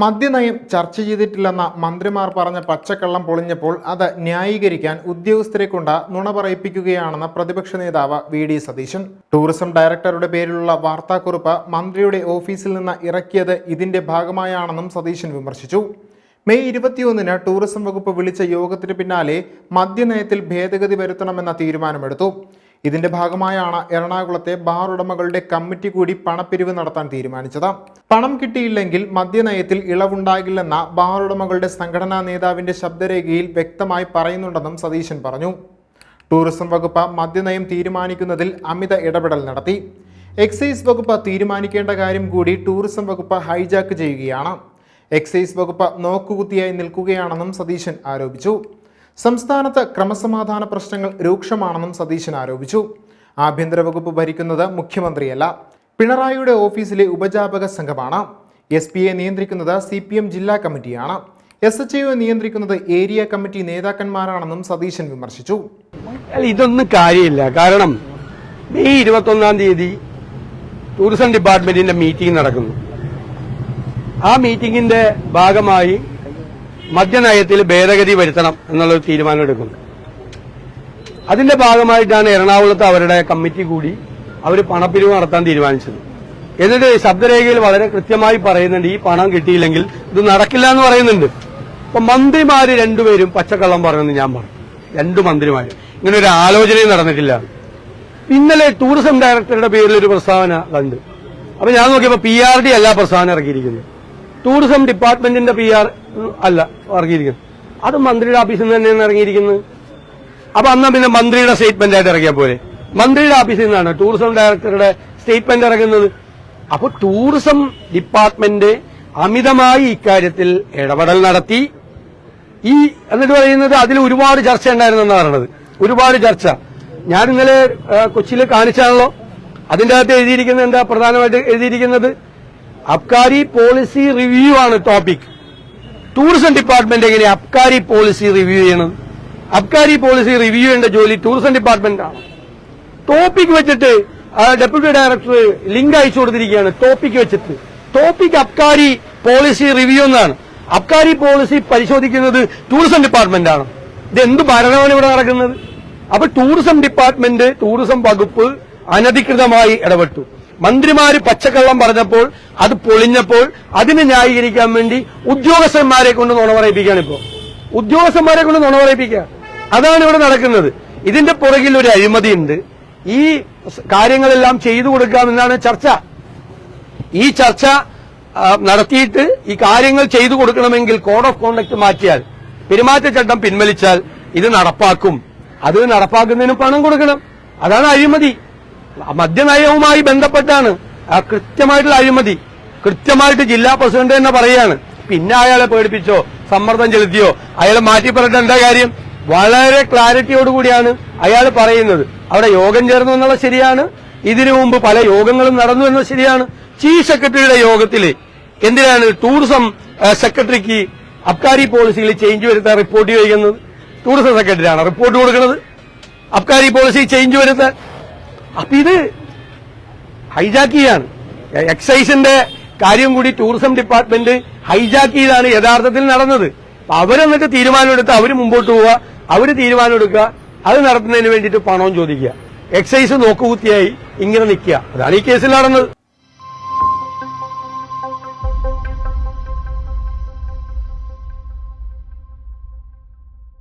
മദ്യനയം ചർച്ച ചെയ്തിട്ടില്ലെന്ന മന്ത്രിമാർ പറഞ്ഞ പച്ചക്കള്ളം പൊളിഞ്ഞപ്പോൾ അത് ന്യായീകരിക്കാൻ ഉദ്യോഗസ്ഥരെ കൊണ്ട് നുണ പറയിപ്പിക്കുകയാണെന്ന് പ്രതിപക്ഷ നേതാവ് വി ഡി സതീശൻ. ടൂറിസം ഡയറക്ടറുടെ പേരിലുള്ള വാർത്താക്കുറിപ്പ് മന്ത്രിയുടെ ഓഫീസിൽ നിന്ന് ഇറക്കിയത് ഇതിന്റെ ഭാഗമായാണെന്നും സതീശൻ വിമർശിച്ചു. മെയ് ഇരുപത്തിയൊന്നിന് ടൂറിസം വകുപ്പ് വിളിച്ച യോഗത്തിന് പിന്നാലെ മദ്യനയത്തിൽ ഭേദഗതി വരുത്തണമെന്ന തീരുമാനമെടുത്തു. ഇതിന്റെ ഭാഗമായാണ് എറണാകുളത്തെ ബാർ ഉടമകളുടെ കമ്മിറ്റി കൂടി പണപ്പിരിവ് നടത്താൻ തീരുമാനിച്ചത്. പണം കിട്ടിയില്ലെങ്കിൽ മദ്യനയത്തിൽ ഇളവുണ്ടാകില്ലെന്ന ബാർ ഉടമകളുടെ സംഘടനാ നേതാവിന്റെ ശബ്ദരേഖയിൽ വ്യക്തമായി പറയുന്നുണ്ടെന്നും സതീശൻ പറഞ്ഞു. ടൂറിസം വകുപ്പ് മദ്യനയം തീരുമാനിക്കുന്നതിൽ അമിത ഇടപെടൽ നടത്തി. എക്സൈസ് വകുപ്പ് തീരുമാനിക്കേണ്ട കാര്യം കൂടി ടൂറിസം വകുപ്പ് ഹൈജാക്ക് ചെയ്യുകയാണ്. എക്സൈസ് വകുപ്പ് നോക്കുകുത്തിയായി നിൽക്കുകയാണെന്നും സതീശൻ ആരോപിച്ചു. സംസ്ഥാനത്ത് ക്രമസമാധാന പ്രശ്നങ്ങൾ രൂക്ഷമാണെന്നും സതീശൻ ആരോപിച്ചു. ആഭ്യന്തര വകുപ്പ് ഭരിക്കുന്നത് മുഖ്യമന്ത്രിയല്ല. പിണറായിയുടെ ഓഫീസിലെ ഉപജാപക സംഘമാണ്. എസ് പിയെ നിയന്ത്രിക്കുന്നത് സി പി എം ജില്ലാ കമ്മിറ്റിയാണ്. എസ് എച്ച് ഒ നിയന്ത്രിക്കുന്നത് ഏരിയ കമ്മിറ്റി നേതാക്കന്മാരാണെന്നും സതീശൻ വിമർശിച്ചു. ഇതൊന്നും കാര്യമില്ല. കാരണം മെയ് ഇരുപത്തൊന്നാം തീയതി ടൂറിസം ഡിപ്പാർട്ട്മെന്റിന്റെ മീറ്റിംഗ് നടക്കുന്നു. ആ മീറ്റിംഗിന്റെ ഭാഗമായി മദ്യനയത്തിൽ ഭേദഗതി വരുത്തണം എന്നുള്ളൊരു തീരുമാനം എടുക്കുന്നു. അതിന്റെ ഭാഗമായിട്ടാണ് എറണാകുളത്ത് അവരുടെ കമ്മിറ്റി കൂടി അവർ പണപ്പിരിവ് നടത്താൻ തീരുമാനിച്ചത്. എന്നിട്ട് ശബ്ദരേഖയിൽ വളരെ കൃത്യമായി പറയുന്നുണ്ട് ഈ പണം കിട്ടിയില്ലെങ്കിൽ ഇത് നടക്കില്ല എന്ന് പറയുന്നുണ്ട്. അപ്പൊ മന്ത്രിമാര് രണ്ടുപേരും പച്ചക്കള്ളം പറയുമെന്ന് ഞാൻ പറഞ്ഞു. രണ്ടു മന്ത്രിമാര്. ഇങ്ങനെ ഒരു ആലോചനയും നടന്നിട്ടില്ല. ഇന്നലെ ടൂറിസം ഡയറക്ടറുടെ പേരിൽ ഒരു പ്രസ്താവന കണ്ട്. അപ്പൊ ഞാൻ നോക്കിയപ്പോ പി ആർ ഡി അല്ല പ്രസ്താവന ഇറക്കിയിരിക്കുന്നത്. ടൂറിസം ഡിപ്പാർട്ട്മെന്റിന്റെ പി ആർ അല്ല ഇറങ്ങിയിരിക്കുന്നത് അത് മന്ത്രിയുടെ ഓഫീസിൽ നിന്ന് തന്നെയാണ് ഇറങ്ങിയിരിക്കുന്നത്. അപ്പൊ അന്നാ പിന്നെ മന്ത്രിയുടെ സ്റ്റേറ്റ്മെന്റ് ആയിട്ട് ഇറങ്ങിയ പോലെ മന്ത്രിയുടെ ഓഫീസിൽ നിന്നാണ് ടൂറിസം ഡയറക്ടറുടെ സ്റ്റേറ്റ്മെന്റ് ഇറങ്ങുന്നത്. അപ്പൊ ടൂറിസം ഡിപ്പാർട്ട്മെന്റ് അമിതമായി ഇക്കാര്യത്തിൽ ഇടപെടൽ നടത്തി. ഈ എന്നിട്ട് പറയുന്നത് അതിൽ ഒരുപാട് ചർച്ച ഉണ്ടായിരുന്നെന്നാണ് പറയുന്നത് ഒരുപാട് ചർച്ച. ഞാൻ ഇന്നലെ കൊച്ചിയിൽ കാണിച്ചാണല്ലോ. അതിന്റെ അകത്ത് എഴുതിയിരിക്കുന്നത് എന്താ പ്രധാനമായിട്ട് എഴുതിയിരിക്കുന്നത്? അബ്കാരി പോളിസി റിവ്യൂ ആണ് ടോപ്പിക് ടൂറിസം ഡിപ്പാർട്ട്മെന്റ് എങ്ങനെ അബ്കാരി പോളിസി റിവ്യൂ ചെയ്യണം? അബ്കാരി പോളിസി റിവ്യൂ ചെയ്യേണ്ട ജോലി ടൂറിസം ഡിപ്പാർട്ട്മെന്റ് ആണ് ടോപ്പിക് വെച്ചിട്ട് ഡെപ്യൂട്ടി ഡയറക്ടർ ലിങ്ക് അയച്ചു കൊടുത്തിരിക്കുകയാണ് ടോപ്പിക് വെച്ചിട്ട്. ടോപ്പിക് അബ്കാരി പോളിസി റിവ്യൂ എന്നാണ്. അബ്കാരി പോളിസി പരിശോധിക്കുന്നത് ടൂറിസം ഡിപ്പാർട്ട്മെന്റ് ആണ് ഇത് എന്ത് ഭരണമാണ് ഇവിടെ നടക്കുന്നത്? അപ്പൊ ടൂറിസം ഡിപ്പാർട്ട്മെന്റ് ടൂറിസം വകുപ്പ് അനധികൃതമായി ഇടപെട്ടു. മന്ത്രിമാര് പച്ചക്കള്ളം പറഞ്ഞപ്പോൾ അത് പൊളിഞ്ഞപ്പോൾ അതിനെ ന്യായീകരിക്കാൻ വേണ്ടി ഉദ്യോഗസ്ഥന്മാരെ കൊണ്ട് നുണ പറയിപ്പിക്കുകയാണ് ഇപ്പോ. ഉദ്യോഗസ്ഥന്മാരെ കൊണ്ട് നുണ പറയിപ്പിക്കുക. അതാണ് ഇവിടെ നടക്കുന്നത്. ഇതിന്റെ പുറകിൽ ഒരു അഴിമതിയുണ്ട്. ഈ കാര്യങ്ങളെല്ലാം ചെയ്തു കൊടുക്കാമെന്നാണ് ചർച്ച. ഈ ചർച്ച നടത്തിയിട്ട് ഈ കാര്യങ്ങൾ ചെയ്തു കൊടുക്കണമെങ്കിൽ കോഡ് ഓഫ് കോണ്ടക്ട് മാറ്റിയാൽ പെരുമാറ്റച്ചട്ടം പിൻവലിച്ചാൽ ഇത് നടപ്പാക്കും. അത് നടപ്പാക്കുന്നതിന് പണം കൊടുക്കണം. അതാണ് അഴിമതി. മദ്യനയവുമായി ബന്ധപ്പെട്ടാണ്. ആ കൃത്യമായിട്ടുള്ള അഴിമതി കൃത്യമായിട്ട് ജില്ലാ പ്രസിഡന്റ് തന്നെ പറയാണ്. പിന്നെ അയാളെ പേടിപ്പിച്ചോ സമ്മർദ്ദം ചെലുത്തിയോ അയാളെ മാറ്റി പറഞ്ഞിട്ട് എന്താ കാര്യം? വളരെ ക്ലാരിറ്റിയോടുകൂടിയാണ് അയാൾ പറയുന്നത്. അവിടെ യോഗം ചേർന്നു എന്നുള്ളത് ശരിയാണ്. ഇതിനു മുമ്പ് പല യോഗങ്ങളും നടന്നു എന്നത് ശരിയാണ്. ചീഫ് സെക്രട്ടറിയുടെ യോഗത്തിൽ എന്തിനാണ് ടൂറിസം സെക്രട്ടറിക്ക് അബ്കാരി പോളിസിയിൽ ചേഞ്ച് വരുത്താൻ റിപ്പോർട്ട് ചെയ്യുന്നത് ടൂറിസം സെക്രട്ടറിയാണ് റിപ്പോർട്ട് കൊടുക്കുന്നത്. അബ്കാരി പോളിസി ചേഞ്ച് വരുത്താൻ അപ്പൊ ഇത് ഹൈജാക്ക് ചെയ്യാണ്. എക്സൈസിന്റെ കാര്യം കൂടി ടൂറിസം ഡിപ്പാർട്ട്മെന്റ് ഹൈജാക്ക് ചെയ്താണ് യഥാർത്ഥത്തിൽ നടന്നത്. അപ്പൊ അവരെന്നിട്ട് തീരുമാനമെടുത്ത് അവർ മുമ്പോട്ട് പോവുക അവർ തീരുമാനമെടുക്കുക അത് നടത്തുന്നതിന് വേണ്ടിയിട്ട് പണവും ചോദിക്കുക. എക്സൈസ് നോക്കുകുത്തിയായി ഇങ്ങനെ നിൽക്കുക. അതാണ് ഈ കേസിൽ നടന്നത്.